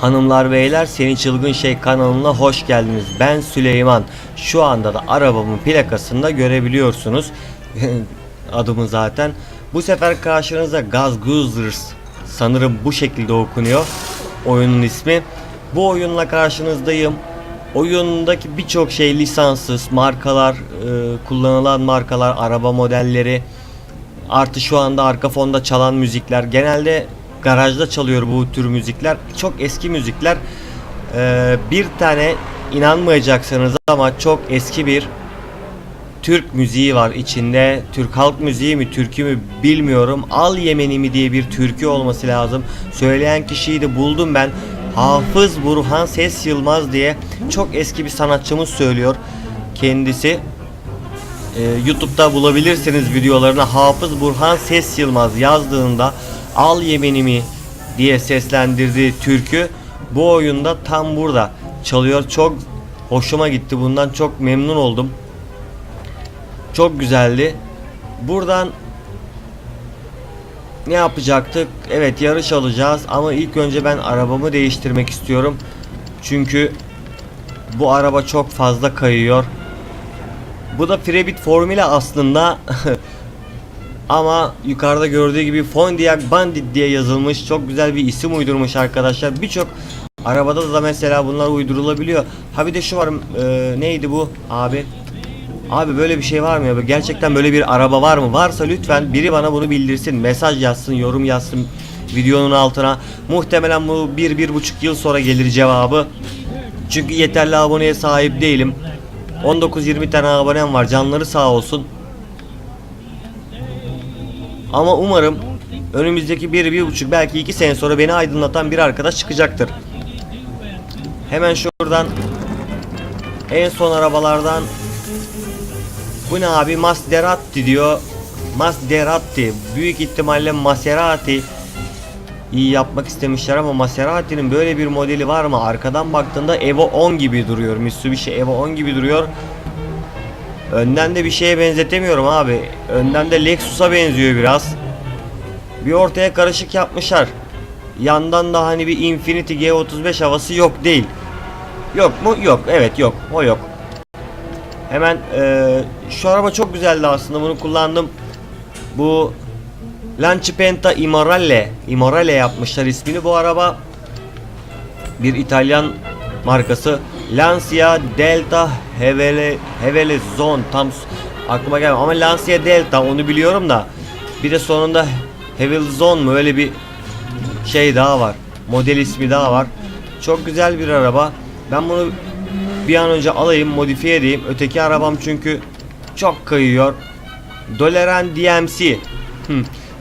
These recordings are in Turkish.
Hanımlar beyler Seni Çılgın Şey kanalına hoş geldiniz. Ben Süleyman. Şu anda da arabamın plakasında görebiliyorsunuz. Adımı zaten. Bu sefer karşınıza Gaz Goozers sanırım bu şekilde okunuyor. Oyunun ismi. Bu oyunla karşınızdayım. Oyundaki birçok şey lisanssız markalar, e, kullanılan markalar, araba modelleri, Artı şu anda arka fonda çalan müzikler genelde garajda çalıyor bu tür müzikler. Çok eski müzikler. Ee, bir tane inanmayacaksınız ama çok eski bir Türk müziği var içinde. Türk halk müziği mi, türkü mü bilmiyorum. Al Yemeni mi diye bir türkü olması lazım. Söyleyen kişiyi de buldum ben. Hafız Burhan Ses Yılmaz diye çok eski bir sanatçımız söylüyor kendisi. Ee, YouTube'da bulabilirsiniz videolarını Hafız Burhan Ses Yılmaz yazdığında Al Yemenimi diye seslendirdiği türkü bu oyunda tam burada çalıyor. Çok hoşuma gitti. Bundan çok memnun oldum. Çok güzeldi. Buradan ne yapacaktık? Evet yarış alacağız ama ilk önce ben arabamı değiştirmek istiyorum. Çünkü bu araba çok fazla kayıyor. Bu da Prebit Formula aslında. Ama yukarıda gördüğü gibi Fondiac Bandit diye yazılmış. Çok güzel bir isim uydurmuş arkadaşlar. Birçok arabada da mesela bunlar uydurulabiliyor. Ha bir de şu var. e, neydi bu abi? Abi böyle bir şey var mı ya? Gerçekten böyle bir araba var mı? Varsa lütfen biri bana bunu bildirsin. Mesaj yazsın, yorum yazsın videonun altına. Muhtemelen bu bir, bir buçuk yıl sonra gelir cevabı. Çünkü yeterli aboneye sahip değilim. 19-20 tane abonem var. Canları sağ olsun. Ama umarım önümüzdeki bir, bir buçuk belki iki sene sonra beni aydınlatan bir arkadaş çıkacaktır. Hemen şuradan en son arabalardan bu ne abi Maserati diyor. Maserati büyük ihtimalle Maserati iyi yapmak istemişler ama Maserati'nin böyle bir modeli var mı? Arkadan baktığında Evo 10 gibi duruyor. Mitsubishi Evo 10 gibi duruyor. Önden de bir şeye benzetemiyorum abi. Önden de Lexus'a benziyor biraz. Bir ortaya karışık yapmışlar. Yandan da hani bir Infiniti G35 havası yok değil. Yok mu? Yok. Evet yok. O yok. Hemen eee, şu araba çok güzeldi aslında. Bunu kullandım. Bu Lancipenta Immorale Immorale yapmışlar ismini bu araba bir İtalyan markası Lancia Delta Hevele Hevele Zone tam aklıma gelmiyor ama Lancia Delta onu biliyorum da. Bir de sonunda Hevele Zone mu öyle bir şey daha var model ismi daha var. Çok güzel bir araba. Ben bunu bir an önce alayım modifiye edeyim. Öteki arabam çünkü çok kayıyor. Doleren DMC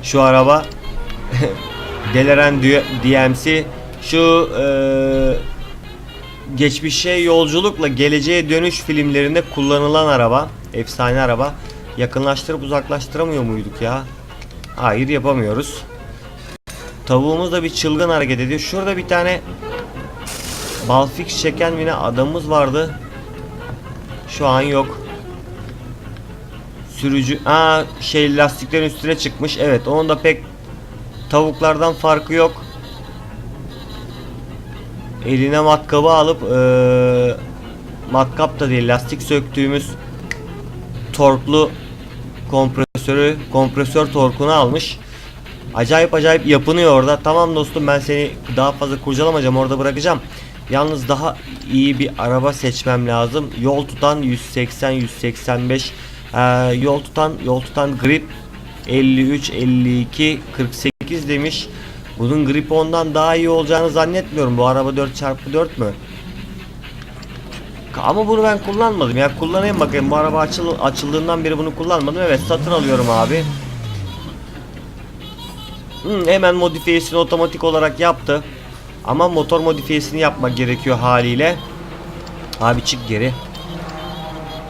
şu araba. Deleren D- DMC şu eee, geçmişe yolculukla geleceğe dönüş filmlerinde kullanılan araba efsane araba yakınlaştırıp uzaklaştıramıyor muyduk ya? Hayır yapamıyoruz. Tavuğumuz da bir çılgın hareket ediyor. Şurada bir tane balfix çeken yine adamımız vardı. Şu an yok. Sürücü aa şey lastiklerin üstüne çıkmış. Evet onun da pek tavuklardan farkı yok eline matkabı alıp eee matkap da değil lastik söktüğümüz torklu kompresörü kompresör torkunu almış. Acayip acayip yapınıyor orada. Tamam dostum ben seni daha fazla kurcalamayacağım orada bırakacağım. Yalnız daha iyi bir araba seçmem lazım. Yol tutan 180 185 eee, yol tutan yol tutan grip 53 52 48 demiş bunun grip ondan daha iyi olacağını zannetmiyorum. Bu araba 4x4 mü? Ama bunu ben kullanmadım. Ya kullanayım bakayım. Bu araba açıl açıldığından beri bunu kullanmadım. Evet satın alıyorum abi. Hmm, hemen modifiyesini otomatik olarak yaptı. Ama motor modifiyesini yapmak gerekiyor haliyle. Abi çık geri.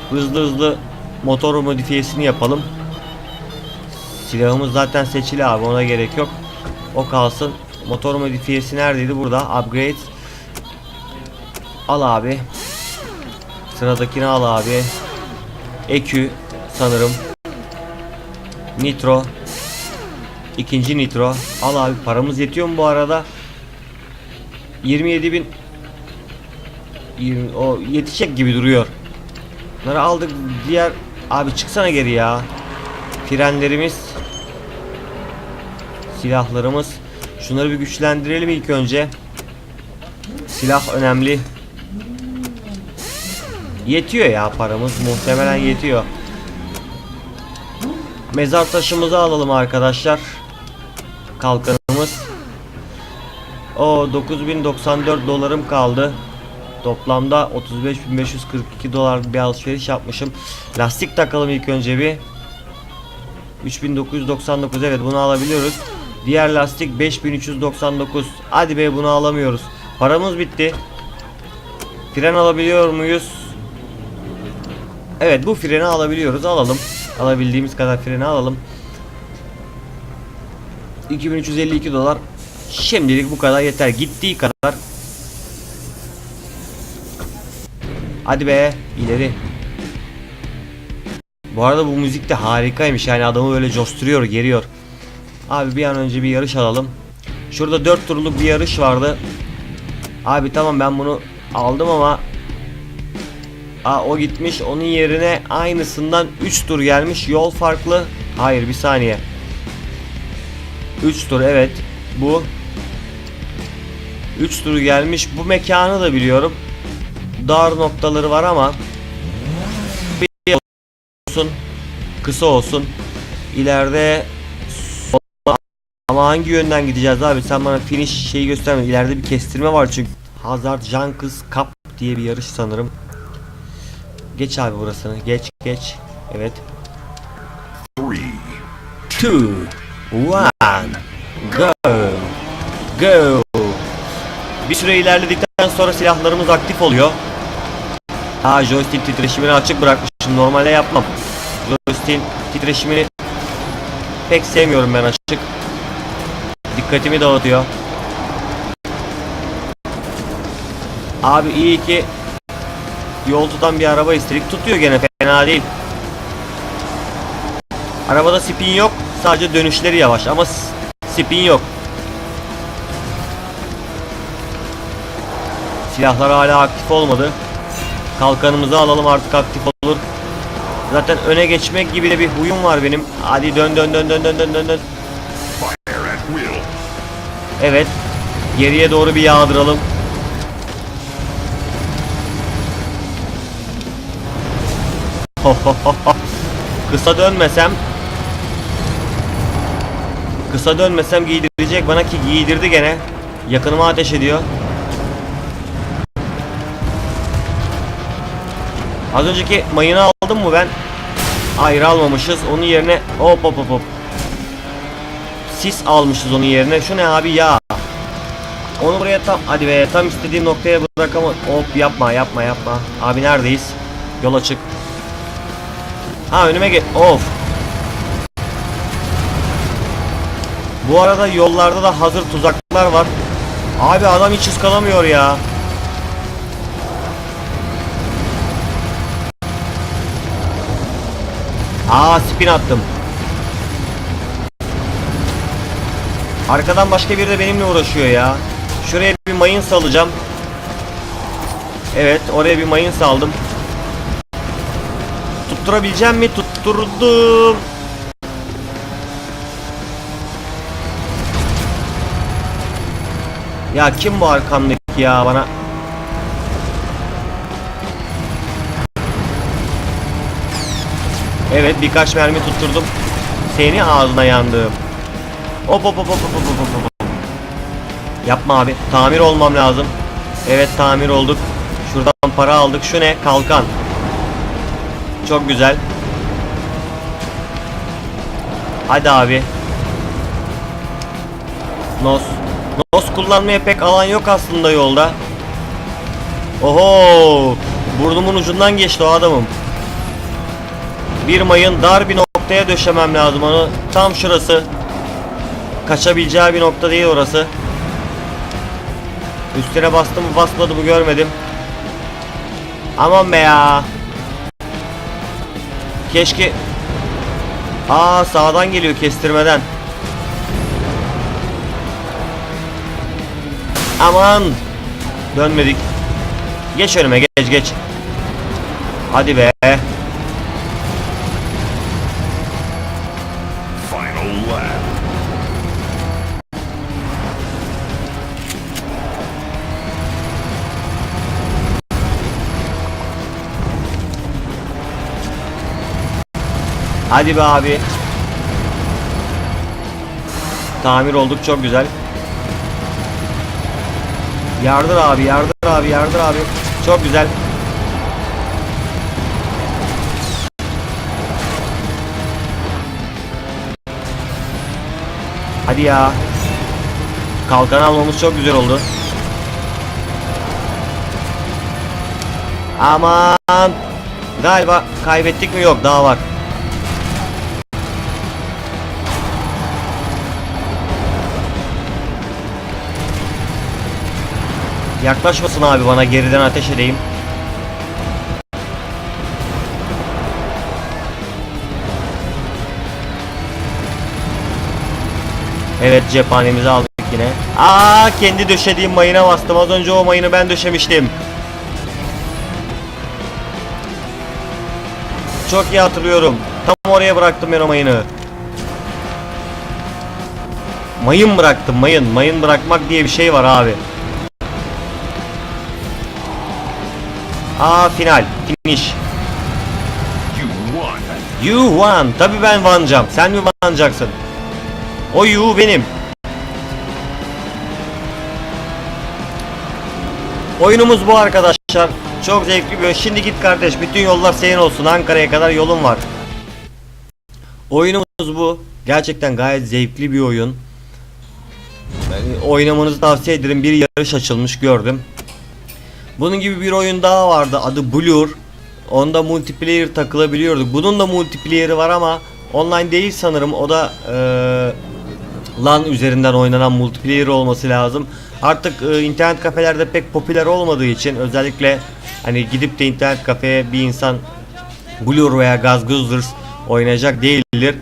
Hızlı hızlı motor modifiyesini yapalım. Silahımız zaten seçili abi ona gerek yok o kalsın motor modifiyesi neredeydi burada upgrade al abi Sıradakini al abi. EQ sanırım. Nitro. İkinci nitro. Al abi paramız yetiyor mu bu arada? 27 bin 20, o yetişecek gibi duruyor. Bunları aldık diğer abi çıksana geri ya. Frenlerimiz silahlarımız şunları bir güçlendirelim ilk önce. Silah önemli. Yetiyor ya paramız muhtemelen yetiyor. Mezar taşımızı alalım arkadaşlar. Kalkanımız. O 9094 dolarım kaldı. Toplamda 35.542 dolar bir alışveriş yapmışım. Lastik takalım ilk önce bir. 3999 evet bunu alabiliyoruz. Diğer lastik 5399. Hadi be bunu alamıyoruz. Paramız bitti. Fren alabiliyor muyuz? Evet bu freni alabiliyoruz. Alalım. Alabildiğimiz kadar freni alalım. 2352 dolar. Şimdilik bu kadar yeter. Gittiği kadar. Hadi be ileri. Bu arada bu müzik de harikaymış. Yani adamı böyle costuruyor, geriyor. Abi bir an önce bir yarış alalım. Şurada 4 turluk bir yarış vardı. Abi tamam ben bunu aldım ama Aa, o gitmiş onun yerine aynısından 3 tur gelmiş. Yol farklı. Hayır bir saniye. 3 tur evet bu. 3 tur gelmiş. Bu mekanı da biliyorum. Dar noktaları var ama bir olsun kısa olsun. İleride ama hangi yönden gideceğiz abi sen bana finish şeyi gösterme ileride bir kestirme var çünkü Hazard Junkers Cup diye bir yarış sanırım Geç abi burasını. Geç geç. Evet. Three, Two. One. Go. Go. Bir süre ilerledikten sonra silahlarımız aktif oluyor. Ha joystick titreşimini açık bırakmışım. Normalde yapmam. Joystick titreşimini pek sevmiyorum ben açık. Dikkatimi dağıtıyor. Abi iyi ki yol tutan bir araba istedik. Tutuyor gene fena değil. Arabada spin yok. Sadece dönüşleri yavaş ama spin yok. Silahlar hala aktif olmadı. Kalkanımızı alalım artık aktif olur. Zaten öne geçmek gibi de bir huyum var benim. Hadi dön dön dön dön dön dön dön dön. Evet. Geriye doğru bir yağdıralım. Kısa dönmesem Kısa dönmesem giydirecek bana ki giydirdi gene. Yakınıma ateş ediyor. Az önceki mayını aldım mı ben? Hayır almamışız. Onun yerine hop hop hop hop. Sis almışız onun yerine. Şu ne abi ya? Onu buraya tam hadi be tam istediğim noktaya bırak ama hop yapma yapma yapma. Abi neredeyiz? Yol açık. Ha önüme gel. Of. Bu arada yollarda da hazır tuzaklar var. Abi adam hiç ıskalamıyor ya. Aa spin attım. Arkadan başka biri de benimle uğraşıyor ya. Şuraya bir mayın salacağım. Evet oraya bir mayın saldım. Tutturabileceğim mi? Tutturdum. Ya kim bu arkamdaki ya bana? Evet birkaç mermi tutturdum. Seni ağzına yandım. Hop hop hop hop hop hop hop. Yapma abi. Tamir olmam lazım. Evet tamir olduk. Şuradan para aldık. Şu ne? Kalkan. Çok güzel. Hadi abi. Nos. Nos kullanmaya pek alan yok aslında yolda. Oho! Burnumun ucundan geçti o adamım. Bir mayın dar bir noktaya döşemem lazım onu. Tam şurası. Kaçabileceği bir nokta değil orası. Üstüne bastı mı basmadı mı görmedim. Aman be ya. Keşke Aa sağdan geliyor kestirmeden. Aman Dönmedik. Geç önüme geç geç. Hadi be. Hadi be abi. Tamir olduk çok güzel. Yardır abi, yardır abi, yardır abi. Çok güzel. Hadi ya. Kalkan almamız çok güzel oldu. Aman. Galiba kaybettik mi? Yok daha var. Yaklaşmasın abi bana geriden ateş edeyim. Evet cephanemizi aldık yine. Aa kendi döşediğim mayına bastım. Az önce o mayını ben döşemiştim. Çok iyi hatırlıyorum. Tam oraya bıraktım ben o mayını. Mayın bıraktım mayın. Mayın bırakmak diye bir şey var abi. Aa final. Finish. You won. You won. Tabii ben vanacağım. Sen mi vanacaksın? O you benim. Oyunumuz bu arkadaşlar. Çok zevkli bir oyun. Şimdi git kardeş. Bütün yollar senin olsun. Ankara'ya kadar yolun var. Oyunumuz bu. Gerçekten gayet zevkli bir oyun. Yani oynamanızı tavsiye ederim. Bir yarış açılmış gördüm. Bunun gibi bir oyun daha vardı. Adı Blur. Onda multiplayer takılabiliyorduk. Bunun da multiplayer'i var ama online değil sanırım. O da eee LAN üzerinden oynanan multiplayer olması lazım. Artık e, internet kafelerde pek popüler olmadığı için özellikle hani gidip de internet kafeye bir insan Blur veya Gazgoozers oynayacak değildir.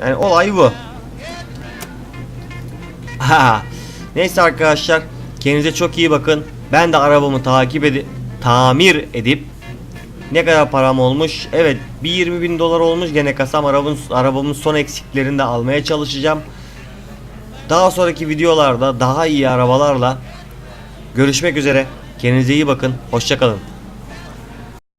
Yani olay bu. Ha. Neyse arkadaşlar kendinize çok iyi bakın. Ben de arabamı takip edip tamir edip ne kadar param olmuş? Evet bir 20 bin dolar olmuş gene kasam arabamın, arabamın son eksiklerini de almaya çalışacağım. Daha sonraki videolarda daha iyi arabalarla görüşmek üzere. Kendinize iyi bakın. Hoşçakalın.